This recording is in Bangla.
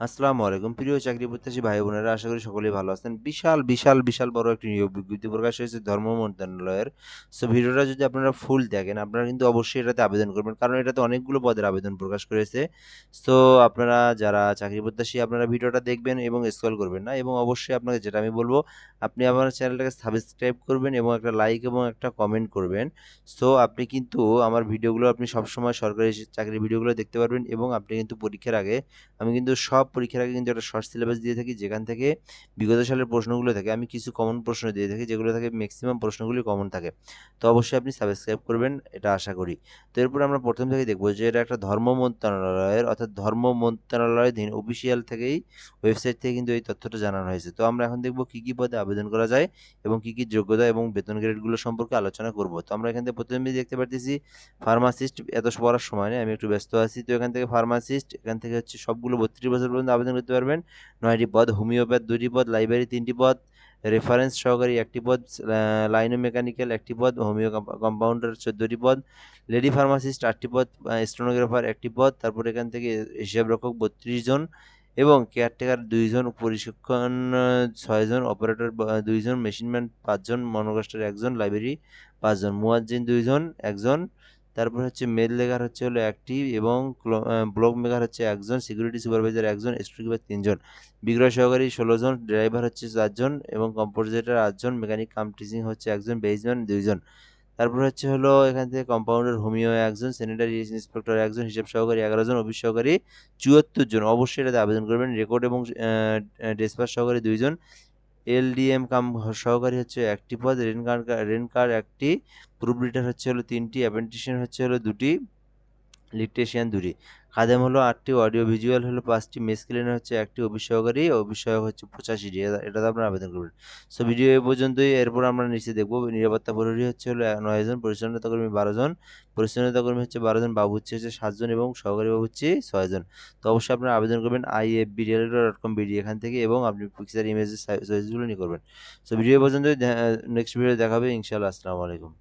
আসসালামু আলাইকুম। প্রিয় চাকরি প্রত্যাশী ভাই বোনেরা, আশা করি সকলেই ভালো আছেন। বিশাল বিশাল বিশাল বড় একটি নিয়োগ বিজ্ঞপ্তি প্রকাশ হয়েছে ধর্ম মন্ত্রণালয়ের। সো ভিডিওটা যদি আপনারা ফুল দেখেন, আপনারা কিন্তু অবশ্যই এটাতে আবেদন করবেন, কারণ এটাতে অনেকগুলো পদের আবেদন প্রকাশ করেছে। সো আপনারা যারা চাকরি প্রত্যাশী, আপনারা ভিডিওটা দেখবেন এবং স্ক্রল করবেন না। এবং অবশ্যই আপনাকে যেটা আমি বলব, আপনি আমার চ্যানেলটাকে সাবস্ক্রাইব করবেন এবং একটা লাইক এবং একটা কমেন্ট করবেন। সো আপনি কিন্তু আমার ভিডিওগুলো আপনি সবসময় সরকারি চাকরির ভিডিওগুলো দেখতে পারবেন এবং আপনি কিন্তু পরীক্ষার আগে, আমি কিন্তু সব পরীক্ষার আগে কিন্তু একটা শর্ট সিলেবাস দিয়ে থাকি, যেখান থেকে বিগত সালের প্রশ্নগুলো থাকে, আমি কিছু কমন প্রশ্ন দিয়ে থাকি, যেগুলো থাকে ম্যাক্সিমাম প্রশ্নগুলি কমন থাকে। তো অবশ্যই আপনি সাবস্ক্রাইব করবেন, এটা আশা করি। তো এরপর আমরা প্রথম থেকে দেখব যে এটা একটা ধর্ম মন্ত্রণালয়ের, অর্থাৎ ধর্ম মন্ত্রণালয়ের অফিসিয়াল থেকেই ওয়েবসাইট থেকে কিন্তু এই তথ্যটা জানানো হয়েছে। তো আমরা এখন দেখব কী কী পদে আবেদন করা যায় এবং কী কী যোগ্যতা এবং বেতন গ্রেডগুলো সম্পর্কে আলোচনা করব। তো আমরা এখান থেকে প্রথমে দেখতে পারতেছি ফার্মাসিস্ট এত পড়ার সময় নেই, আমি একটু ব্যস্ত আছি। তো এখান থেকে ফার্মাসিস্ট এখান থেকে হচ্ছে সবগুলো বত্রিশ বছর পর্যন্ত আবেদন করতে পারবেন। নয়টি পদ হোমিওপ্যাথ দুটি পদ, লাইব্রেরি তিনটি পদ, রেফারেন্স সহকারী একটি পদ লাইনো মেকানিক্যাল একটি পদ, হোমিও কম্পাউন্ডার চোদ্দোটি পদ, লেডি ফার্মাসিস্ট আটটি পদ স্টোনোগ্রাফার একটি পদ, তারপর এখান থেকে হিসাব রক্ষক বত্রিশ জন এবং কেয়ারটেকার দুইজন প্রশিক্ষণ ছয়জন অপারেটর দুইজন মেশিনম্যান পাঁচজন মনোকাস্টার একজন লাইব্রেরি পাঁচজন মুয়াজ্জিন দুইজন একজন তারপর হচ্ছে মেল লেগার হচ্ছে হলো একটি এবং ব্লক মেকার হচ্ছে একজন সিকিউরিটি সুপারভাইজার একজন স্ট্রিকিপার তিনজন। বিক্রয় সহকারী ষোলো জন ড্রাইভার হচ্ছে চারজন এবং কম্পোজিটার আটজন মেকানিক কাম টিচিং হচ্ছে একজন বেসম্যান দুইজন। তারপর হচ্ছে হলো এখান থেকে কম্পাউন্ডার হোমিও একজন স্যানিটারি ইন্সপেক্টর একজন, হিসাব সহকারী এগারো জন অফিস সহকারী চুয়াত্তর জন। অবশ্যই এটাতে আবেদন করবেন। রেকর্ড এবং ডেসপাস সহকারী দুইজন। এলডিএম কাম সহকারী হচ্ছে একটি পদ, রেন কার্ড রেন কার্ড একটি, প্রুফ রিডার হচ্ছে হলো তিনটি অ্যাপেন্টিশিয়ান হচ্ছে হলো দুটি লিকটেশিয়ান দুটি। খাদেম হলো আটটি, অডিও ভিজুয়াল হলো পাঁচটি, মেস ক্লিনার হচ্ছে একটি অফিস সহায়ক হচ্ছে পঁচাশিটি এটাতে আপনারা আবেদন করবেন। সো ভিডিও এ পর্যন্তই, এরপর আমরা নিচে দেখব, নিরাপত্তা প্রহরী হচ্ছে হলো নয় জন পরিচ্ছন্নতা কর্মী বারো জন পরিচ্ছন্নতা কর্মী হচ্ছে বারো জন বাবু হচ্ছে সাতজন এবং সহকারী বাবু হচ্ছে ছয়জন তো অবশ্যই আপনারা আবেদন করবেন I F B dot com BD এখান থেকে এবং আপনি পিকচার ইমেজের সাইজগুলো নিয়ে করবেন। সো ভিডিও পর্যন্তই নেক্সট ভিডিও দেখাবে, ইনশাআল্লাহ, আসসালামু আলাইকুম।